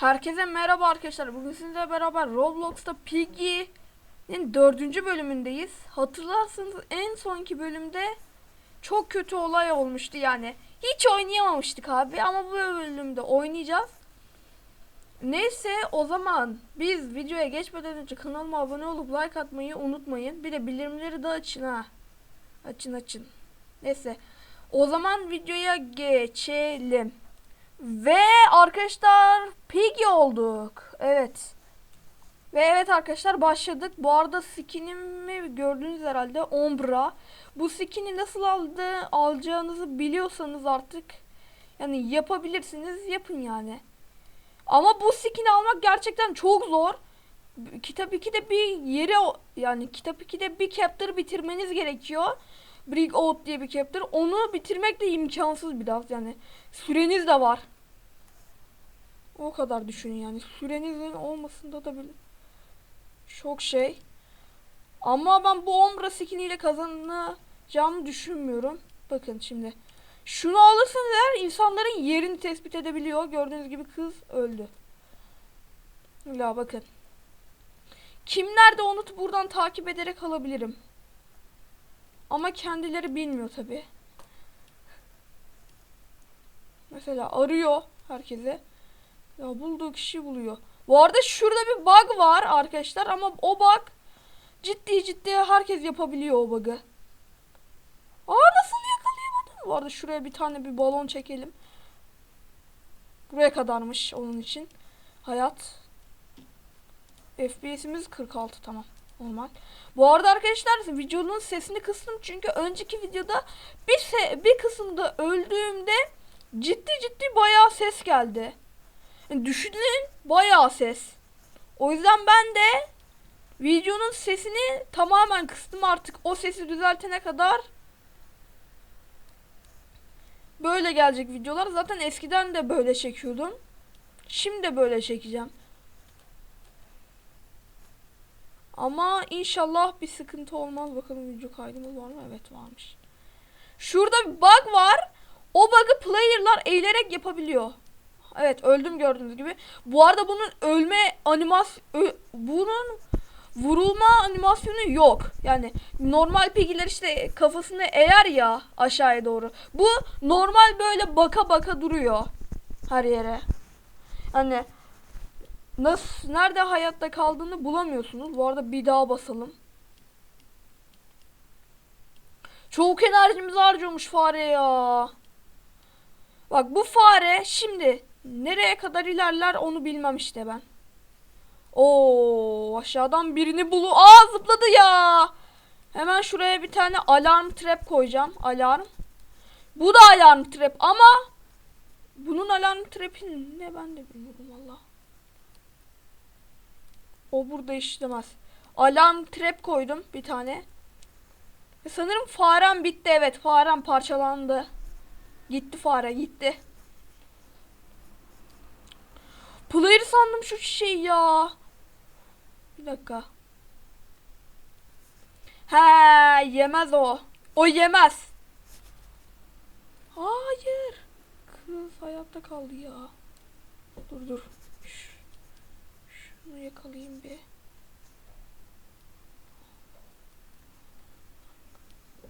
Herkese merhaba arkadaşlar. Bugün sizinle beraber Roblox'ta Piggy'nin dördüncü bölümündeyiz. Hatırlarsanız en sonki bölümde çok kötü olay olmuştu yani. Hiç oynayamamıştık abi ama bu bölümde oynayacağız. Neyse o zaman biz videoya geçmeden önce kanalıma abone olup like atmayı unutmayın. Bir de bildirimleri de açın ha. Açın açın. Neyse. O zaman videoya geçelim. Ve arkadaşlar Piggy olduk. Evet. Ve evet arkadaşlar başladık. Bu arada skinimi gördünüz herhalde. Ombra. Bu skini nasıl aldı, alacağınızı biliyorsanız artık yani yapabilirsiniz. Yapın yani. Ama bu skini almak gerçekten çok zor. Kitap 2'de bir yere yani kitap 2'de bir chapter bitirmeniz gerekiyor. Brig Out diye bir chapter. Onu bitirmek de imkansız biraz yani. Süreniz de var. O kadar düşünün yani. Sürenizin olmasında da böyle çok şey. Ama ben bu Ombra skiniyle kazanacağımı düşünmüyorum. Bakın şimdi. Şunu alırsanız eğer insanların yerini tespit edebiliyor. Gördüğünüz gibi kız öldü. La bakın. Kim nerede onu buradan takip ederek alabilirim. Ama kendileri bilmiyor tabi. Mesela arıyor herkese. Ya bulduğu kişi buluyor. Bu arada şurada bir bug var arkadaşlar ama o bug ciddi ciddi herkes yapabiliyor o bug'ı. Aa nasıl yakalayamadım? Bu arada şuraya bir tane bir balon çekelim. Buraya kadarmış onun için. Hayat. FPS'imiz 46 tamam. Normal. Bu arada arkadaşlar videonun sesini kıstım çünkü önceki videoda bir se bir kısımda öldüğümde ciddi ciddi bayağı ses geldi. Yani düşünün bayağı ses. O yüzden ben de videonun sesini tamamen kıstım artık o sesi düzeltene kadar. Böyle gelecek videolar. Zaten eskiden de böyle çekiyordum. Şimdi de böyle çekeceğim. Ama inşallah bir sıkıntı olmaz. Bakalım video kaydımız var mı? Evet varmış. Şurada bir bug var. O bug'ı player'lar eğilerek yapabiliyor. Evet öldüm gördüğünüz gibi. Bu arada bunun ölme animas ö- bunun vurulma animasyonu yok. Yani normal pigiler işte kafasını eğer ya aşağıya doğru. Bu normal böyle baka baka duruyor her yere. Hani nasıl nerede hayatta kaldığını bulamıyorsunuz. Bu arada bir daha basalım. Çok enerjimizi harcıyormuş fare ya. Bak bu fare şimdi nereye kadar ilerler onu bilmem işte ben. Oo aşağıdan birini bulu. Aa zıpladı ya. Hemen şuraya bir tane alarm trap koyacağım. Alarm. Bu da alarm trap ama bunun alarm trapi ne ben de bilmiyorum valla. O burada işlemez. Alarm trap koydum bir tane. E, sanırım farem bitti evet farem parçalandı. Gitti fare gitti. Player sandım şu şey ya. Bir dakika. He yemez o. O yemez. Hayır. Kız hayatta kaldı ya. Dur dur. Şunu yakalayayım bir.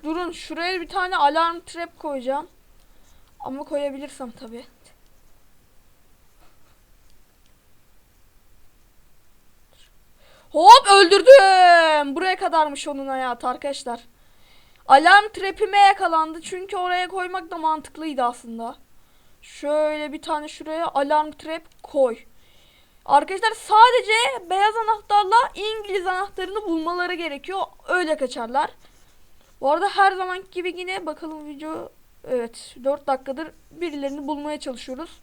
Durun şuraya bir tane alarm trap koyacağım. Ama koyabilirsem tabi. Hop öldürdüm. Buraya kadarmış onun hayatı arkadaşlar. Alarm trapime yakalandı. Çünkü oraya koymak da mantıklıydı aslında. Şöyle bir tane şuraya alarm trap koy. Arkadaşlar sadece beyaz anahtarla İngiliz anahtarını bulmaları gerekiyor. Öyle kaçarlar. Bu arada her zaman gibi yine bakalım video evet 4 dakikadır birilerini bulmaya çalışıyoruz.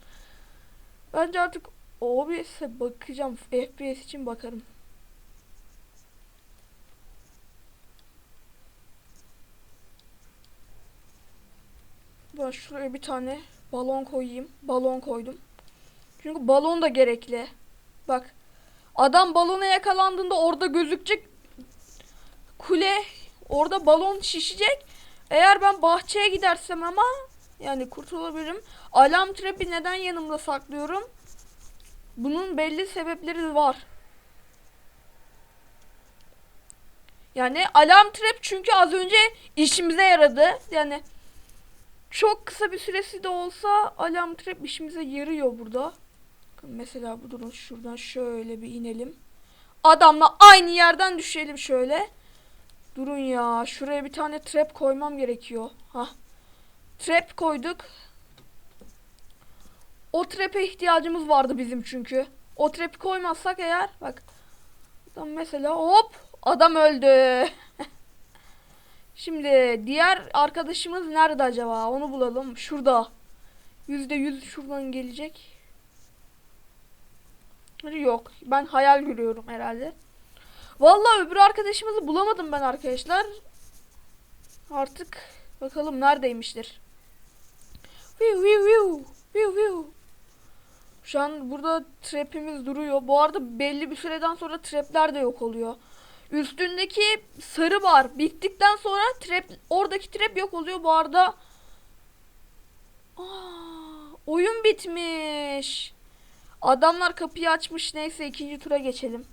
Bence artık OBS'e bakacağım. FPS için bakarım. Ben şuraya bir tane balon koyayım. Balon koydum. Çünkü balon da gerekli. Bak. Adam balona yakalandığında orada gözükecek kule orada balon şişecek. Eğer ben bahçeye gidersem ama yani kurtulabilirim. Alarm trap'i neden yanımda saklıyorum? Bunun belli sebepleri var. Yani alarm trap çünkü az önce işimize yaradı. Yani çok kısa bir süresi de olsa alarm trap işimize yarıyor burada. Mesela bu durun şuradan şöyle bir inelim. Adamla aynı yerden düşelim şöyle. Durun ya şuraya bir tane trap koymam gerekiyor. Ha. Trap koyduk. O trap'e ihtiyacımız vardı bizim çünkü. O trap'i koymazsak eğer bak. Adam mesela hop adam öldü. Şimdi diğer arkadaşımız nerede acaba? Onu bulalım. Şurada. Yüzde yüz şuradan gelecek. Yok. Ben hayal görüyorum herhalde. Vallahi öbür arkadaşımızı bulamadım ben arkadaşlar. Artık bakalım neredeymiştir. Viu viu viu. Viu viu. Şu an burada trap'imiz duruyor. Bu arada belli bir süreden sonra trap'ler de yok oluyor. Üstündeki sarı bar bittikten sonra trap oradaki trap yok oluyor. Bu arada Aa, oyun bitmiş. Adamlar kapıyı açmış. Neyse ikinci tura geçelim.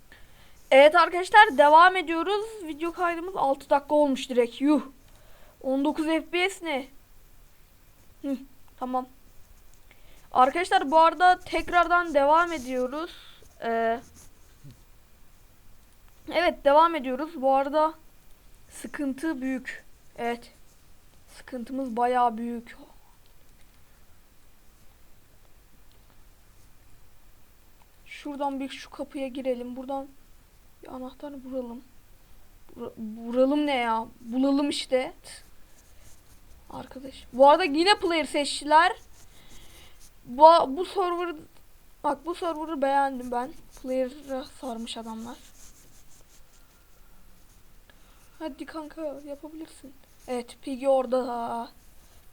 Evet arkadaşlar devam ediyoruz. Video kaydımız 6 dakika olmuş direkt. Yuh. 19 FPS ne? Hı, tamam. Arkadaşlar bu arada tekrardan devam ediyoruz. Ee, evet devam ediyoruz. Bu arada sıkıntı büyük. Evet. Sıkıntımız bayağı büyük. Şuradan bir şu kapıya girelim. Buradan bir anahtar bulalım. Bura- Buralım ne ya? Bulalım işte. Arkadaş. Bu arada yine player seçtiler. Bu, bu server bak bu server'ı beğendim ben. Player'a sarmış adamlar. Hadi kanka yapabilirsin. Evet Piggy orada.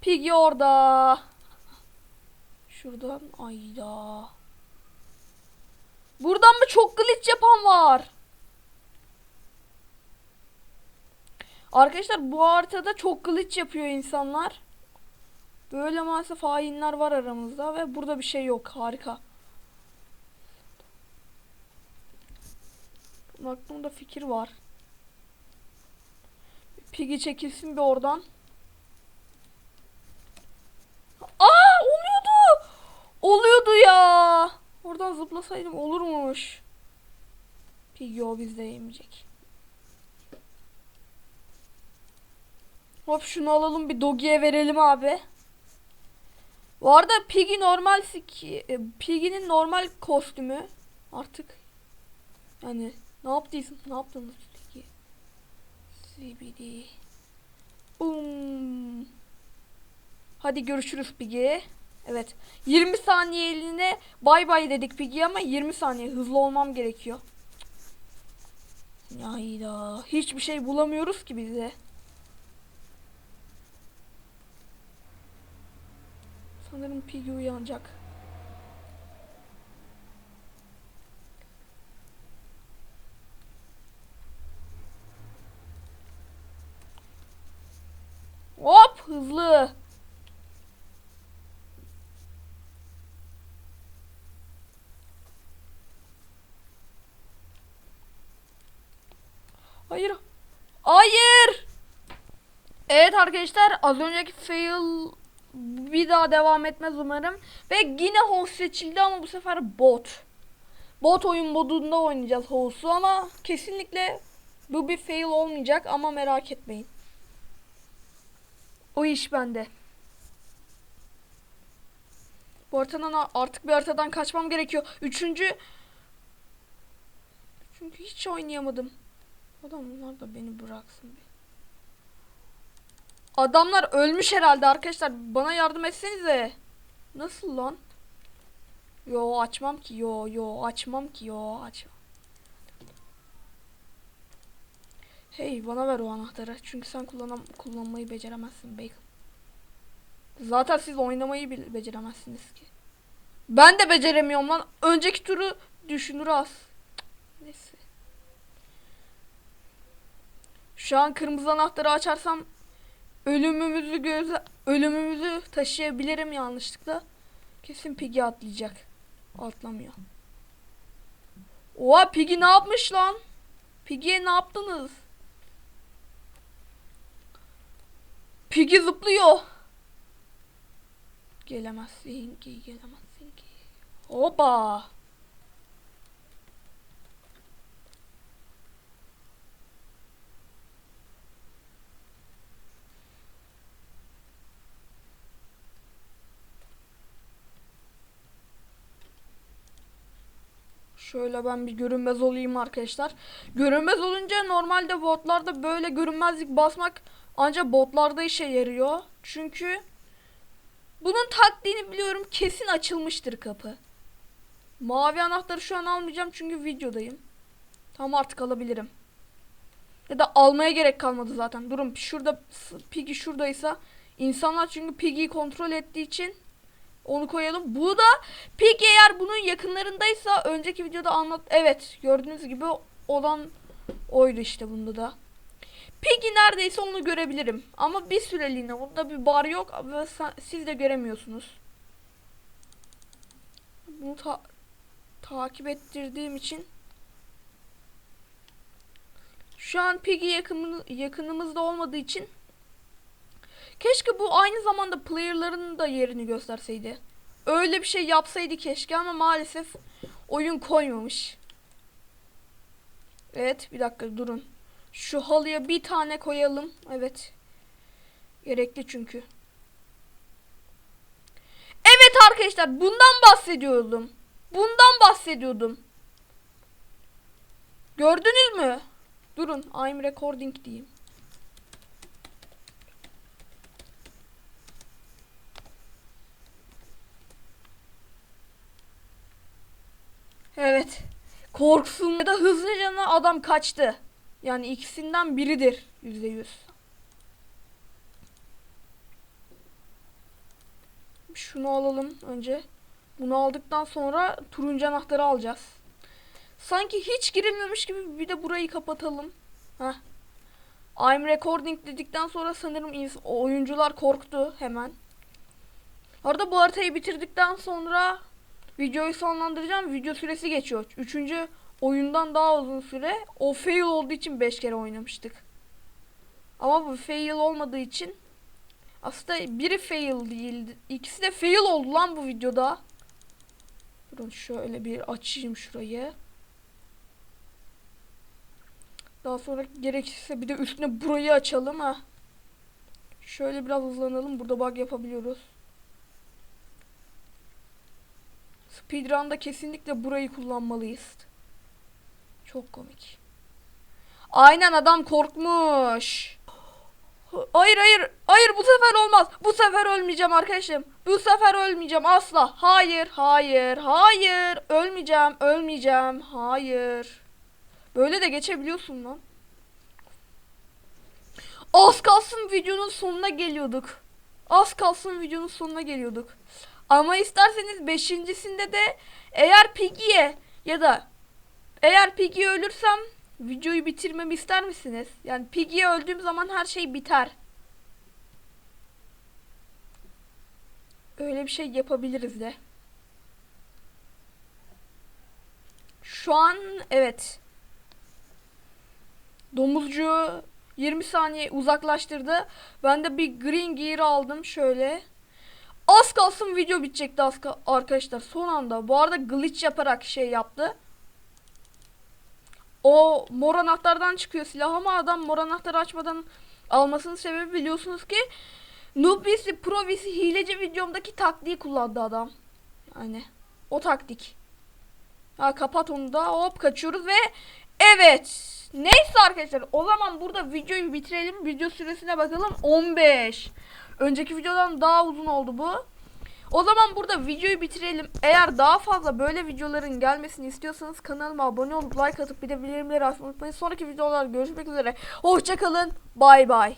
Piggy orada. Şuradan ayda. Buradan mı çok glitch yapan var? Arkadaşlar bu haritada çok glitch yapıyor insanlar. Böyle maalesef hainler var aramızda ve burada bir şey yok. Harika. Aklımda fikir var. Piggy çekilsin bir oradan. Aa oluyordu. Oluyordu ya. Oradan zıplasaydım olurmuş. Piggy o bizde yemeyecek. Hop şunu alalım bir Dogi'ye verelim abi. Bu arada Piggy normal e, Piggy'nin normal kostümü artık yani ne yaptıysın ne yaptınız Piggy? CBD. Boom. Hadi görüşürüz Piggy. Evet. 20 saniyeliğine bay bay dedik Piggy ama 20 saniye hızlı olmam gerekiyor. Hayda. Hiçbir şey bulamıyoruz ki bize. Sanırım Piggy uyanacak. Hop hızlı. Hayır. Hayır. Evet arkadaşlar az önceki fail bir daha devam etmez umarım. Ve yine host seçildi ama bu sefer bot. Bot oyun modunda oynayacağız host'u ama kesinlikle bu bir fail olmayacak ama merak etmeyin. O iş bende. Bu haritadan artık bir haritadan kaçmam gerekiyor. Üçüncü çünkü hiç oynayamadım. Adamlar da beni bıraksın. Adamlar ölmüş herhalde arkadaşlar. Bana yardım etsenize. Nasıl lan? Yo açmam ki. Yo yo açmam ki. Yo açmam. Hey bana ver o anahtarı. Çünkü sen kullanam kullanmayı beceremezsin Bacon. Zaten siz oynamayı bile beceremezsiniz ki. Ben de beceremiyorum lan. Önceki turu düşünür az. Cık, Neyse. Şu an kırmızı anahtarı açarsam ölümümüzü göze ölümümüzü taşıyabilirim yanlışlıkla. Kesin Piggy atlayacak. Atlamıyor. Oha Piggy ne yapmış lan? Piggy'ye ne yaptınız? Piggy zıplıyor. Gelemezsin ki, gelemezsin ki. Hopa. Şöyle ben bir görünmez olayım arkadaşlar. Görünmez olunca normalde botlarda böyle görünmezlik basmak ancak botlarda işe yarıyor. Çünkü bunun taktiğini biliyorum kesin açılmıştır kapı. Mavi anahtarı şu an almayacağım çünkü videodayım. Tamam artık alabilirim. Ya da almaya gerek kalmadı zaten. Durun şurada Piggy şuradaysa insanlar çünkü Piggy'yi kontrol ettiği için onu koyalım. Bu da Piggy bunun yakınlarındaysa önceki videoda anlat. Evet gördüğünüz gibi olan oydu işte bunda da. Piggy neredeyse onu görebilirim. Ama bir süreliğine. Bunda bir bar yok ve siz de göremiyorsunuz. Bunu ta- takip ettirdiğim için şu an Piggy yakın, yakınımızda olmadığı için keşke bu aynı zamanda player'ların da yerini gösterseydi. Öyle bir şey yapsaydı keşke ama maalesef oyun koymamış. Evet bir dakika durun. Şu halıya bir tane koyalım. Evet. Gerekli çünkü. Evet arkadaşlar bundan bahsediyordum. Bundan bahsediyordum. Gördünüz mü? Durun I'm recording diyeyim. Evet. Korksun ya da hızlıca adam kaçtı. Yani ikisinden biridir yüzde yüz. Şunu alalım önce. Bunu aldıktan sonra turuncu anahtarı alacağız. Sanki hiç girilmemiş gibi bir de burayı kapatalım. Heh. I'm recording dedikten sonra sanırım oyuncular korktu hemen. Arada bu haritayı bitirdikten sonra videoyu sonlandıracağım. Video süresi geçiyor. Üçüncü oyundan daha uzun süre. O fail olduğu için 5 kere oynamıştık. Ama bu fail olmadığı için aslında biri fail değildi. İkisi de fail oldu lan bu videoda. Durun şöyle bir açayım şurayı. Daha sonra gerekirse bir de üstüne burayı açalım ha. Şöyle biraz hızlanalım. Burada bug yapabiliyoruz. Speedrun'da kesinlikle burayı kullanmalıyız. Çok komik. Aynen adam korkmuş. Hayır hayır hayır bu sefer olmaz. Bu sefer ölmeyeceğim arkadaşım. Bu sefer ölmeyeceğim asla. Hayır hayır hayır ölmeyeceğim ölmeyeceğim hayır. Böyle de geçebiliyorsun lan. Az kalsın videonun sonuna geliyorduk. Az kalsın videonun sonuna geliyorduk. Ama isterseniz beşincisinde de eğer Piggy'ye ya da eğer Piggy ölürsem videoyu bitirmemi ister misiniz? Yani Piggy'ye öldüğüm zaman her şey biter. Öyle bir şey yapabiliriz de. Şu an evet. Domuzcu 20 saniye uzaklaştırdı. Ben de bir green gear aldım şöyle. Az kalsın video bitecekti az arkadaşlar son anda. Bu arada glitch yaparak şey yaptı. O mor anahtardan çıkıyor silah ama adam mor anahtarı açmadan almasının sebebi biliyorsunuz ki Nubisi Provisi hileci videomdaki taktiği kullandı adam. Yani o taktik. Ha kapat onu da hop kaçıyoruz ve evet. Neyse arkadaşlar o zaman burada videoyu bitirelim. Video süresine bakalım 15. Önceki videodan daha uzun oldu bu. O zaman burada videoyu bitirelim. Eğer daha fazla böyle videoların gelmesini istiyorsanız kanalıma abone olup like atıp bir de bildirimleri açmayı unutmayın. Sonraki videolarda görüşmek üzere. Hoşçakalın. Bay bay.